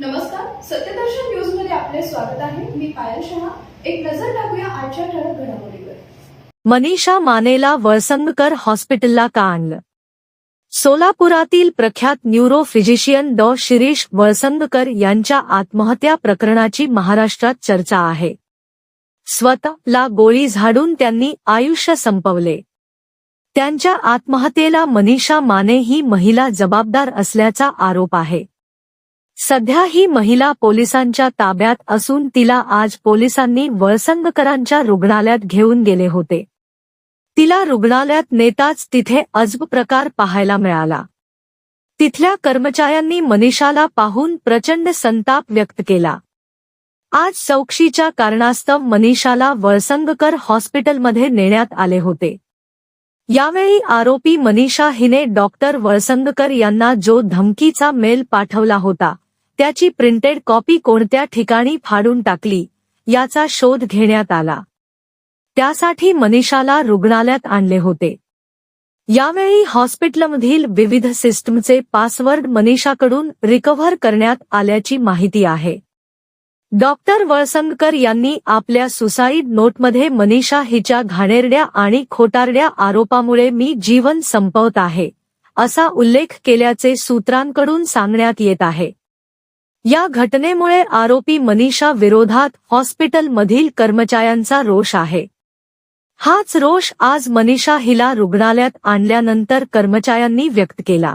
नमस्कार सत्यदर्शन न्यूजमध्ये आपले स्वागत आहे. मी पायल शहा. एक नजर टाकूया आजच्या ठळक घडामोडीवर. मनीषा मानेला वळसंगकर हॉस्पिटलला का आणलं सोलापुरातील प्रख्यात न्यूरो फिजिशियन डॉ. शिरीष वळसंगकर यांच्या आत्महत्या प्रकरणाची महाराष्ट्रात चर्चा आहे. स्वतःला गोळी झाडून त्यांनी आयुष्य संपवले. त्यांच्या आत्महत्येला मनीषा माने ही महिला जबाबदार असल्याचा आरोप आहे. सध्या ही महिला पोलिसांच्या ताब्यात असून तिला आज पोलिसांनी वळसंगकरांच्या रुग्णालयात घेऊन गेले होते. तिला रुग्णालयात नेताच तिथे अजब प्रकार पाहायला मिळाला. तिथल्या कर्मचाऱ्यांनी मनीषाला पाहून प्रचंड संताप व्यक्त केला. आज चौकशीच्या कारणास्तव मनीषाला वळसंगकर हॉस्पिटलमध्ये नेण्यात आले होते. यावेळी आरोपी मनीषा हिने डॉक्टर वळसंगकर यांना जो धमकीचा मेल पाठवला होता त्याची प्रिंटेड कॉपी कोणत्या ठिकाणी फाडून टाकली याचा शोध घेण्यात आला. त्यासाठी मनीषाला रुग्णालयात आणले होते. यावेळी हॉस्पिटलमधील विविध सिस्टमचे पासवर्ड मनीषाकडून रिकव्हर करण्यात आल्याची माहिती आहे. डॉक्टर वळसंगकर यांनी आपल्या सुसाईड नोटमध्ये मनीषा हिच्या घाणेरड्या आणि खोटारड्या आरोपामुळे मी जीवन संपवत आहे असा उल्लेख केल्याचे सूत्रांकडून सांगण्यात येत आहे. या घटनेमुळे आरोपी मनीषा विरोधात हॉस्पिटलमधील कर्मचाऱ्यांचा रोष आहे. हाच रोष आज मनीषा हिला रुग्णालयात आणल्यानंतर कर्मचाऱ्यांनी व्यक्त केला.